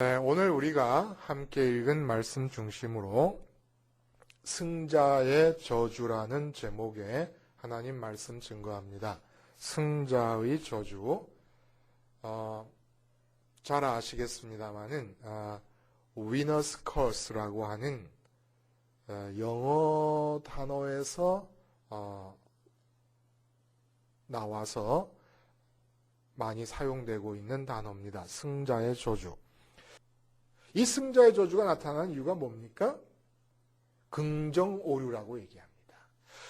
네, 오늘 우리가 함께 읽은 말씀 중심으로 승자의 저주라는 제목의 하나님 말씀 증거합니다. 승자의 저주. 어, 잘 아시겠습니다만은 아, 위너스 커스라고 하는 어, 영어 단어에서 어, 나와서 많이 사용되고 있는 단어입니다. 승자의 저주. 이 승자의 저주가 나타나는 이유가 뭡니까? 긍정 오류라고 얘기합니다.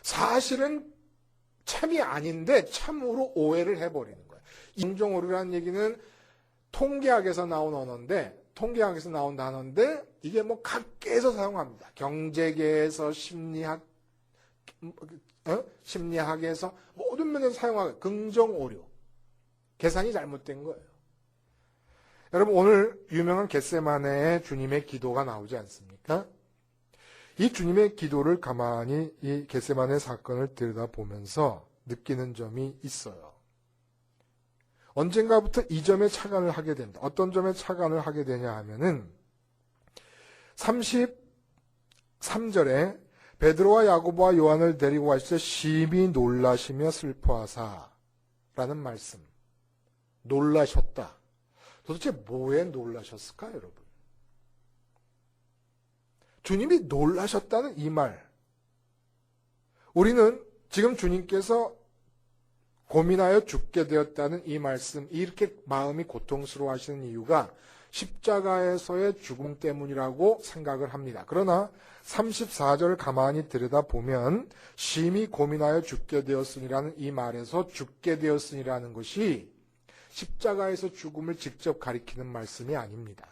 사실은 참이 아닌데 참으로 오해를 해버리는 거예요. 긍정 오류라는 얘기는 통계학에서 나온 언어인데 통계학에서 나온 단어인데 이게 뭐 각계에서 사용합니다. 경제계에서 심리학 어? 심리학에서 모든 면에서 사용하고 긍정 오류 계산이 잘못된 거예요. 여러분 오늘 유명한 겟세마네의 주님의 기도가 나오지 않습니까? 이 주님의 기도를 가만히 이 겟세마네 사건을 들여다보면서 느끼는 점이 있어요. 언젠가부터 이 점에 착안을 하게 됩니다. 어떤 점에 착안을 하게 되냐 하면은 33절에 베드로와 야고보와 요한을 데리고 가실 때 심히 놀라시며 슬퍼하사 라는 말씀. 놀라셨다. 도대체 뭐에 놀라셨을까, 여러분? 주님이 놀라셨다는 이 말. 우리는 지금 주님께서 고민하여 죽게 되었다는 이 말씀, 이렇게 마음이 고통스러워 하시는 이유가 십자가에서의 죽음 때문이라고 생각을 합니다. 그러나 34절 가만히 들여다보면 심히 고민하여 죽게 되었으니라는 이 말에서 죽게 되었으니라는 것이 십자가에서 죽음을 직접 가리키는 말씀이 아닙니다.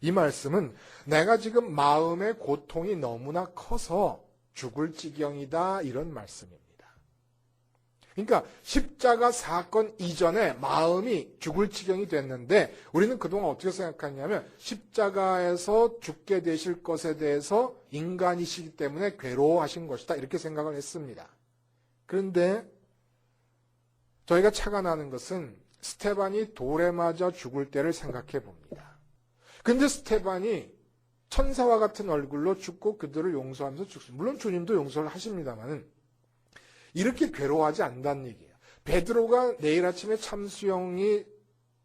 이 말씀은 내가 지금 마음의 고통이 너무나 커서 죽을 지경이다 이런 말씀입니다. 그러니까 십자가 사건 이전에 마음이 죽을 지경이 됐는데 우리는 그동안 어떻게 생각하냐면 십자가에서 죽게 되실 것에 대해서 인간이시기 때문에 괴로워하신 것이다 이렇게 생각을 했습니다. 그런데 저희가 나는 것은 스테반이 돌에 맞아 죽을 때를 생각해 봅니다. 근데 스테반이 천사와 같은 얼굴로 죽고 그들을 용서하면서 죽습니다. 물론 주님도 용서를 하십니다만은 이렇게 괴로워하지 않는다는 얘기예요. 베드로가 내일 아침에 참수형이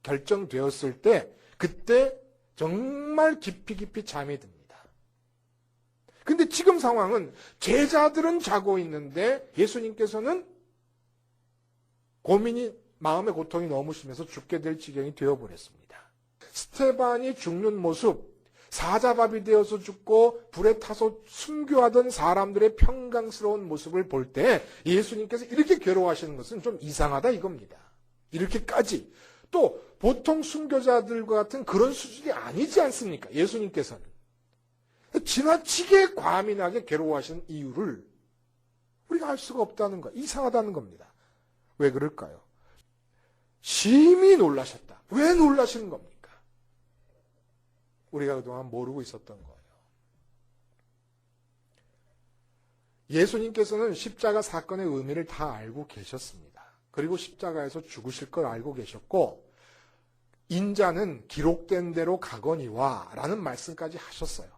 결정되었을 때 그때 정말 깊이 깊이 잠이 듭니다. 근데 지금 상황은 제자들은 자고 있는데 예수님께서는 고민이 마음의 고통이 너무 심해서 죽게 될 지경이 되어버렸습니다. 스테반이 죽는 모습, 사자밥이 되어서 죽고 불에 타서 순교하던 사람들의 평강스러운 모습을 볼 때 예수님께서 이렇게 괴로워하시는 것은 좀 이상하다 이겁니다. 이렇게까지 또 보통 순교자들과 같은 그런 수준이 아니지 않습니까? 예수님께서는 지나치게 과민하게 괴로워하시는 이유를 우리가 알 수가 없다는 거, 이상하다는 겁니다. 왜 그럴까요? 심히 놀라셨다. 왜 놀라시는 겁니까? 우리가 그동안 모르고 있었던 거예요. 예수님께서는 십자가 사건의 의미를 다 알고 계셨습니다. 그리고 십자가에서 죽으실 걸 알고 계셨고, 인자는 기록된 대로 가거니와 라는 말씀까지 하셨어요.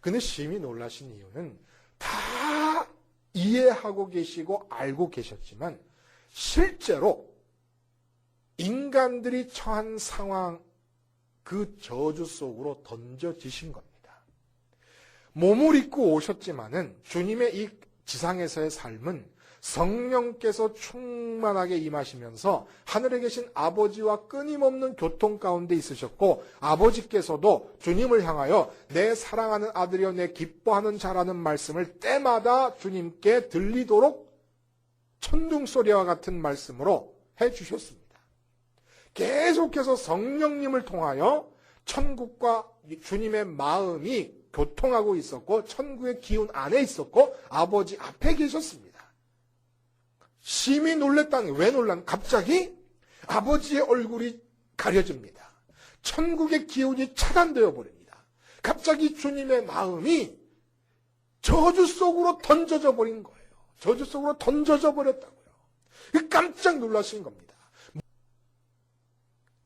근데 심히 놀라신 이유는 다 이해하고 계시고 알고 계셨지만, 실제로 인간들이 처한 상황, 그 저주 속으로 던져지신 겁니다. 몸을 입고 오셨지만은 주님의 이 지상에서의 삶은 성령께서 충만하게 임하시면서 하늘에 계신 아버지와 끊임없는 교통 가운데 있으셨고 아버지께서도 주님을 향하여 내 사랑하는 아들이여 내 기뻐하는 자라는 말씀을 때마다 주님께 들리도록 천둥 소리와 같은 말씀으로 해 주셨습니다. 계속해서 성령님을 통하여 천국과 주님의 마음이 교통하고 있었고 천국의 기운 안에 있었고 아버지 앞에 계셨습니다. 심히 놀랬다는 왜 놀란? 갑자기 아버지의 얼굴이 가려집니다. 천국의 기운이 차단되어 버립니다. 갑자기 주님의 마음이 저주 속으로 던져져 버린 거예요. 저주 속으로 던져져 버렸다고요. 깜짝 놀라신 겁니다.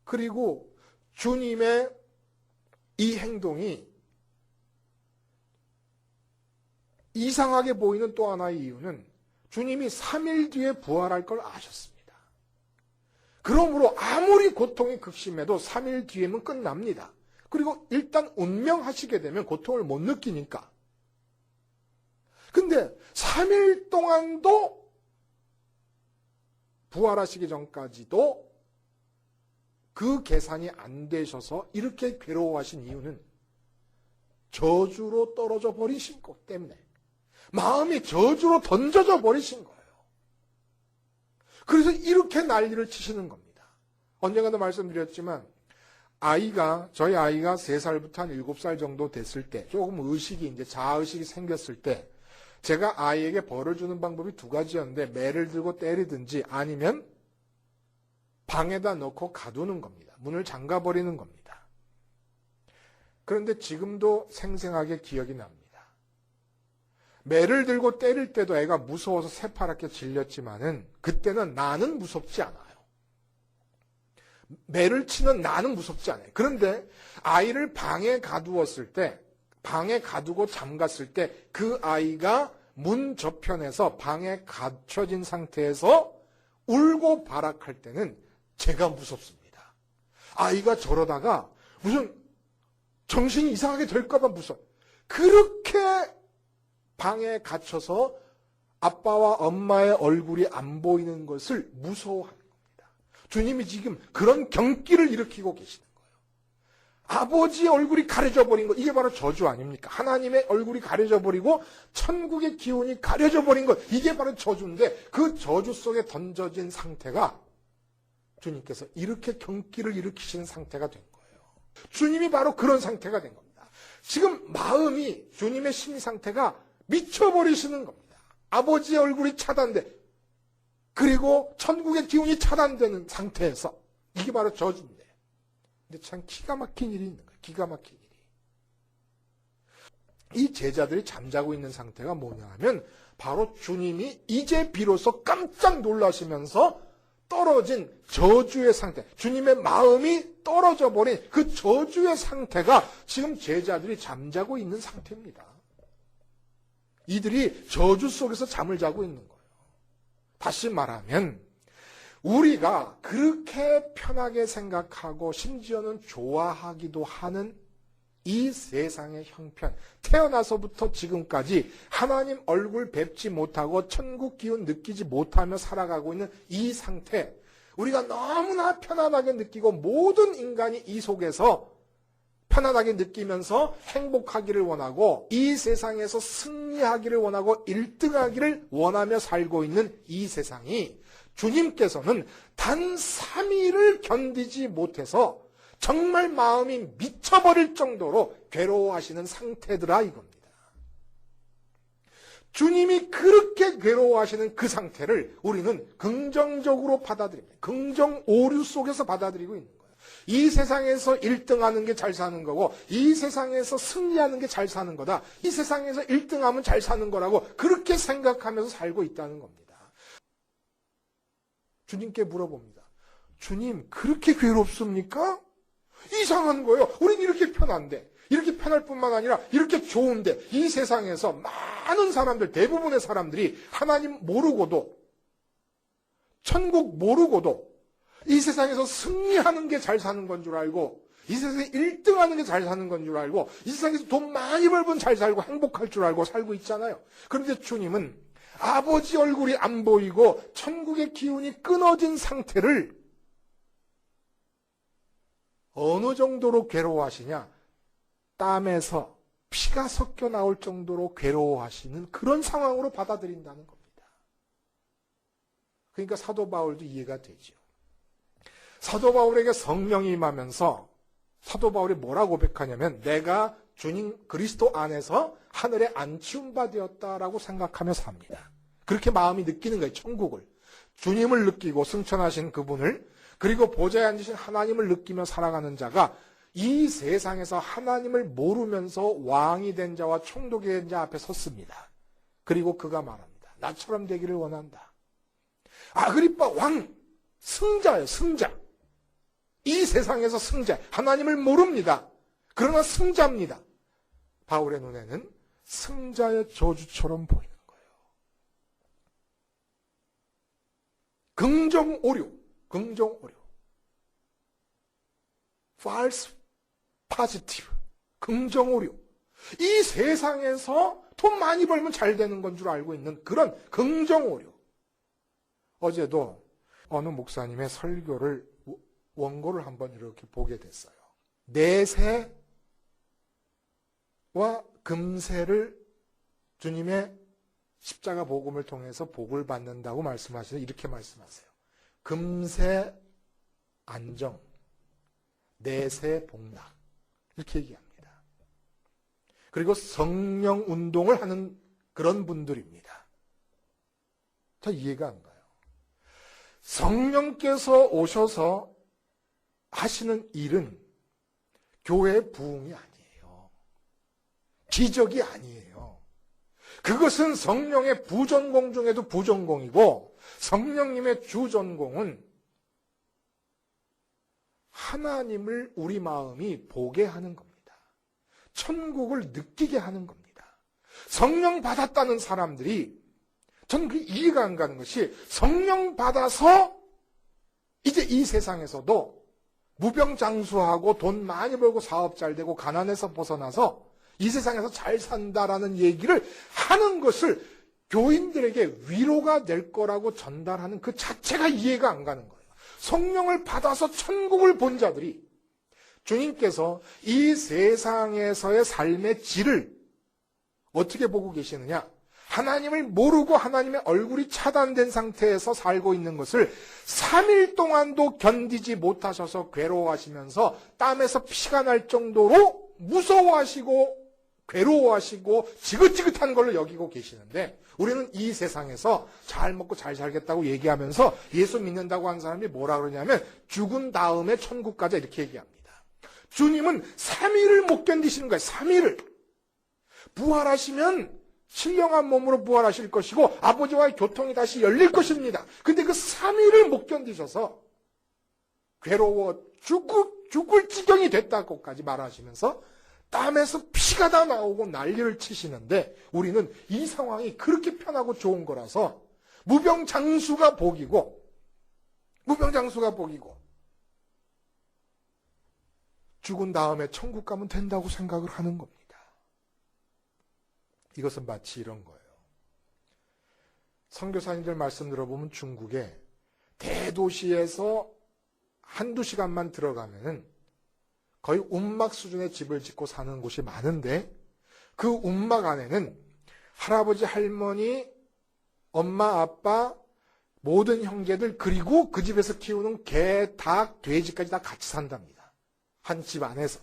그리고 주님의 이 행동이 이상하게 보이는 또 하나의 이유는 주님이 3일 뒤에 부활할 걸 아셨습니다. 그러므로 아무리 고통이 극심해도 3일 뒤에는 끝납니다. 그리고 일단 운명하시게 되면 고통을 못 느끼니까. 근데 3일 동안도 부활하시기 전까지도 그 계산이 안 되셔서 이렇게 괴로워하신 이유는 저주로 떨어져 버리신 것 때문에 마음이 저주로 던져져 버리신 거예요. 그래서 이렇게 난리를 치시는 겁니다. 언젠가도 말씀드렸지만 아이가 저희 아이가 3살부터 한 7살 정도 됐을 때 조금 의식이 이제 자의식이 생겼을 때 제가 아이에게 벌을 주는 방법이 두 가지였는데 매를 들고 때리든지 아니면 방에다 넣고 가두는 겁니다. 문을 잠가 버리는 겁니다. 그런데 지금도 생생하게 기억이 납니다. 매를 들고 때릴 때도 애가 무서워서 새파랗게 질렸지만은 그때는 나는 무섭지 않아요. 매를 치는 나는 무섭지 않아요. 그런데 아이를 방에 가두었을 때, 방에 가두고 잠갔을 때 그 아이가 문 저편에서 방에 갇혀진 상태에서 울고 발악할 때는 제가 무섭습니다. 아이가 저러다가 무슨 정신이 이상하게 될까봐 무서워. 그렇게 방에 갇혀서 아빠와 엄마의 얼굴이 안 보이는 것을 무서워하는 겁니다. 주님이 지금 그런 경기를 일으키고 계시는 거예요. 아버지의 얼굴이 가려져 버린 것, 이게 바로 저주 아닙니까? 하나님의 얼굴이 가려져 버리고 천국의 기운이 가려져 버린 것, 이게 바로 저주인데 그 저주 속에 던져진 상태가 주님께서 이렇게 경기를 일으키시는 상태가 된 거예요. 주님이 바로 그런 상태가 된 겁니다. 지금 마음이 주님의 심리 상태가 미쳐버리시는 겁니다. 아버지의 얼굴이 차단돼. 그리고 천국의 기운이 차단되는 상태에서 이게 바로 저주인데. 근데 참 기가 막힌 일이 있는 거예요. 기가 막힌 일이. 이 제자들이 잠자고 있는 상태가 뭐냐 하면 바로 주님이 이제 비로소 깜짝 놀라시면서 떨어진 저주의 상태, 주님의 마음이 떨어져 버린 그 저주의 상태가 지금 제자들이 잠자고 있는 상태입니다. 이들이 저주 속에서 잠을 자고 있는 거예요. 다시 말하면 우리가 그렇게 편하게 생각하고 심지어는 좋아하기도 하는 이 세상의 형편, 태어나서부터 지금까지 하나님 얼굴 뵙지 못하고 천국 기운 느끼지 못하며 살아가고 있는 이 상태, 우리가 너무나 편안하게 느끼고 모든 인간이 이 속에서 편안하게 느끼면서 행복하기를 원하고 이 세상에서 승리하기를 원하고 1등하기를 원하며 살고 있는 이 세상이 주님께서는 단 3일을 견디지 못해서 정말 마음이 미쳐버릴 정도로 괴로워하시는 상태더라 이겁니다. 주님이 그렇게 괴로워하시는 그 상태를 우리는 긍정적으로 받아들입니다. 긍정 오류 속에서 받아들이고 있는 거예요. 이 세상에서 1등하는 게 잘 사는 거고 이 세상에서 승리하는 게 잘 사는 거다. 이 세상에서 1등하면 잘 사는 거라고 그렇게 생각하면서 살고 있다는 겁니다. 주님께 물어봅니다. 주님 그렇게 괴롭습니까? 이상한 거예요. 우린 이렇게 편한데 이렇게 편할 뿐만 아니라 이렇게 좋은데 이 세상에서 많은 사람들 대부분의 사람들이 하나님 모르고도 천국 모르고도 이 세상에서 승리하는 게 잘 사는 건 줄 알고 이 세상에 1등 하는 게 잘 사는 건 줄 알고 이 세상에서 돈 많이 벌면 잘 살고 행복할 줄 알고 살고 있잖아요. 그런데 주님은 아버지 얼굴이 안 보이고 천국의 기운이 끊어진 상태를 어느 정도로 괴로워하시냐? 땀에서 피가 섞여 나올 정도로 괴로워하시는 그런 상황으로 받아들인다는 겁니다. 그러니까 사도 바울도 이해가 되죠. 사도 바울에게 성령이 임하면서 사도 바울이 뭐라 고백하냐면 내가 주님 그리스도 안에서 하늘에 안치운 바 되었다라고 생각하며 삽니다. 그렇게 마음이 느끼는 거예요. 천국을. 주님을 느끼고 승천하신 그분을 그리고 보좌에 앉으신 하나님을 느끼며 살아가는 자가 이 세상에서 하나님을 모르면서 왕이 된 자와 총독이 된 자 앞에 섰습니다. 그리고 그가 말합니다. 나처럼 되기를 원한다. 아그리빠 왕 승자예요. 승자. 이 세상에서 승자, 하나님을 모릅니다. 그러나 승자입니다. 바울의 눈에는 승자의 저주처럼 보이는 거예요. 긍정 오류, 긍정 오류. false positive, 긍정 오류. 이 세상에서 돈 많이 벌면 잘 되는 건 줄 알고 있는 그런 긍정 오류. 어제도 어느 목사님의 설교를 원고를 한번 이렇게 보게 됐어요. 내세와 금세를 주님의 십자가 복음을 통해서 복을 받는다고 말씀하시는 이렇게 말씀하세요. 금세 안정, 내세 복락 이렇게 얘기합니다. 그리고 성령 운동을 하는 그런 분들입니다. 자 이해가 안 가요. 성령께서 오셔서 하시는 일은 교회 부흥이 아니에요. 기적이 아니에요. 그것은 성령의 부전공 중에도 부전공이고 성령님의 주 전공은 하나님을 우리 마음이 보게 하는 겁니다. 천국을 느끼게 하는 겁니다. 성령 받았다는 사람들이 저는 그 이해가 안 가는 것이 성령 받아서 이제 이 세상에서도 무병장수하고 돈 많이 벌고 사업 잘 되고 가난에서 벗어나서 이 세상에서 잘 산다라는 얘기를 하는 것을 교인들에게 위로가 될 거라고 전달하는 그 자체가 이해가 안 가는 거예요. 성령을 받아서 천국을 본 자들이 주님께서 이 세상에서의 삶의 질을 어떻게 보고 계시느냐? 하나님을 모르고 하나님의 얼굴이 차단된 상태에서 살고 있는 것을 3일 동안도 견디지 못하셔서 괴로워하시면서 땀에서 피가 날 정도로 무서워하시고 괴로워하시고 지긋지긋한 걸로 여기고 계시는데 우리는 이 세상에서 잘 먹고 잘 살겠다고 얘기하면서 예수 믿는다고 하는 사람이 뭐라 그러냐면 죽은 다음에 천국 가자 이렇게 얘기합니다. 주님은 3일을 못 견디시는 거예요. 3일을. 부활하시면 신령한 몸으로 부활하실 것이고 아버지와의 교통이 다시 열릴 것입니다. 근데 그 3일을 못 견디셔서 괴로워 죽을, 죽을 지경이 됐다고까지 말하시면서 땀에서 피가 다 나오고 난리를 치시는데 우리는 이 상황이 그렇게 편하고 좋은 거라서 무병장수가 복이고 무병장수가 복이고 죽은 다음에 천국 가면 된다고 생각을 하는 겁니다. 이것은 마치 이런 거예요. 선교사님들 말씀 들어보면 중국에 대도시에서 한두 시간만 들어가면은 거의 운막 수준의 집을 짓고 사는 곳이 많은데 그 운막 안에는 할아버지, 할머니, 엄마, 아빠, 모든 형제들 그리고 그 집에서 키우는 개, 닭, 돼지까지 다 같이 산답니다. 한 집 안에서.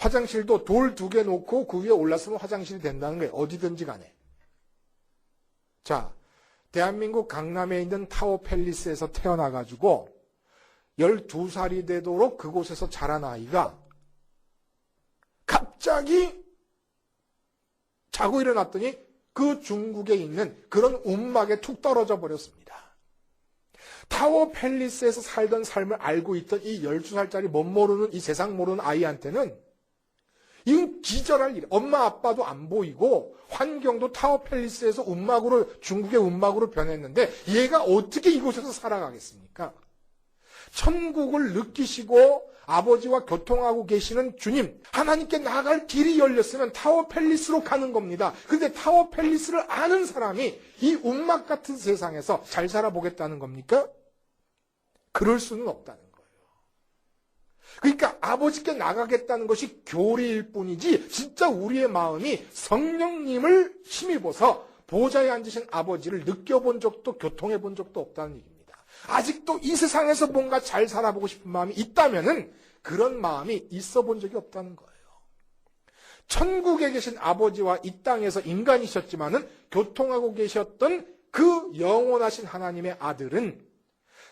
화장실도 돌 두 개 놓고 그 위에 올랐으면 화장실이 된다는 거예요. 어디든지 간에. 자, 대한민국 강남에 있는 타워 팰리스에서 태어나가지고 12살이 되도록 그곳에서 자란 아이가 갑자기 자고 일어났더니 그 중국에 있는 그런 움막에 툭 떨어져 버렸습니다. 타워 팰리스에서 살던 삶을 알고 있던 이 12살짜리 못 모르는 이 세상 모르는 아이한테는 이건 기절할 일. 엄마 아빠도 안 보이고 환경도 타워 팰리스에서 움막으로 중국의 움막으로 변했는데 얘가 어떻게 이곳에서 살아가겠습니까? 천국을 느끼시고 아버지와 교통하고 계시는 주님, 하나님께 나갈 길이 열렸으면 타워 팰리스로 가는 겁니다. 근데 타워 팰리스를 아는 사람이 이 운막 같은 세상에서 잘 살아보겠다는 겁니까? 그럴 수는 없다는 거예요. 그러니까 아버지께 나가겠다는 것이 교리일 뿐이지 진짜 우리의 마음이 성령님을 힘입어서 보좌에 앉으신 아버지를 느껴본 적도 교통해 본 적도 없다는 얘기입니다. 아직도 이 세상에서 뭔가 잘 살아보고 싶은 마음이 있다면은 그런 마음이 있어 본 적이 없다는 거예요. 천국에 계신 아버지와 이 땅에서 인간이셨지만은 교통하고 계셨던 그 영원하신 하나님의 아들은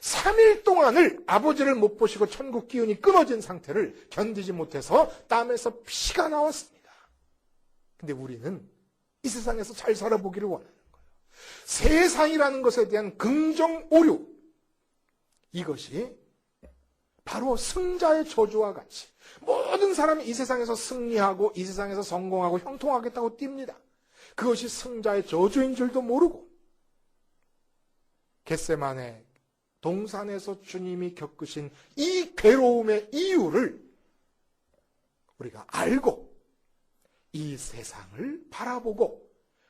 3일 동안을 아버지를 못 보시고 천국 기운이 끊어진 상태를 견디지 못해서 땀에서 피가 나왔습니다. 근데 우리는 이 세상에서 잘 살아보기를 원하는 거예요. 세상이라는 것에 대한 긍정 오류, 이것이 바로 승자의 저주와 같이 모든 사람이 이 세상에서 승리하고 이 세상에서 성공하고 형통하겠다고 뜁니다. 그것이 승자의 저주인 줄도 모르고 겟세만의 동산에서 주님이 겪으신 이 괴로움의 이유를 우리가 알고 이 세상을 바라보고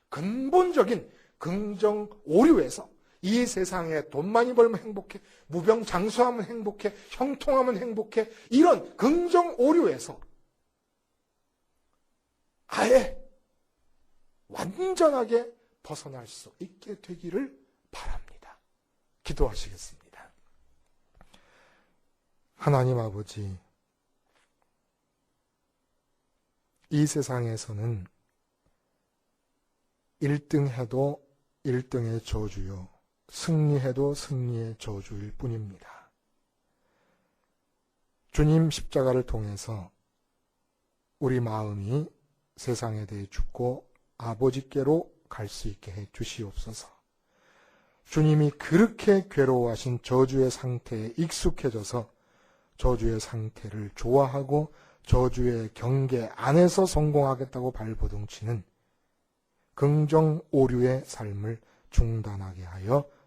근본적인 긍정 오류에서 이 세상에 돈 많이 벌면 행복해, 무병장수하면 행복해, 형통하면 행복해, 이런 긍정 오류에서 아예 완전하게 벗어날 수 있게 되기를 바랍니다. 기도하시겠습니다. 하나님 아버지, 이 세상에서는 1등 해도 1등의 저주요, 승리해도 승리의 저주일 뿐입니다. 주님 십자가를 통해서 우리 마음이 세상에 대해 죽고 아버지께로 갈 수 있게 해 주시옵소서. 주님이 그렇게 괴로워하신 저주의 상태에 익숙해져서 저주의 상태를 좋아하고 저주의 경계 안에서 성공하겠다고 발버둥치는 긍정 오류의 삶을 중단하게 하여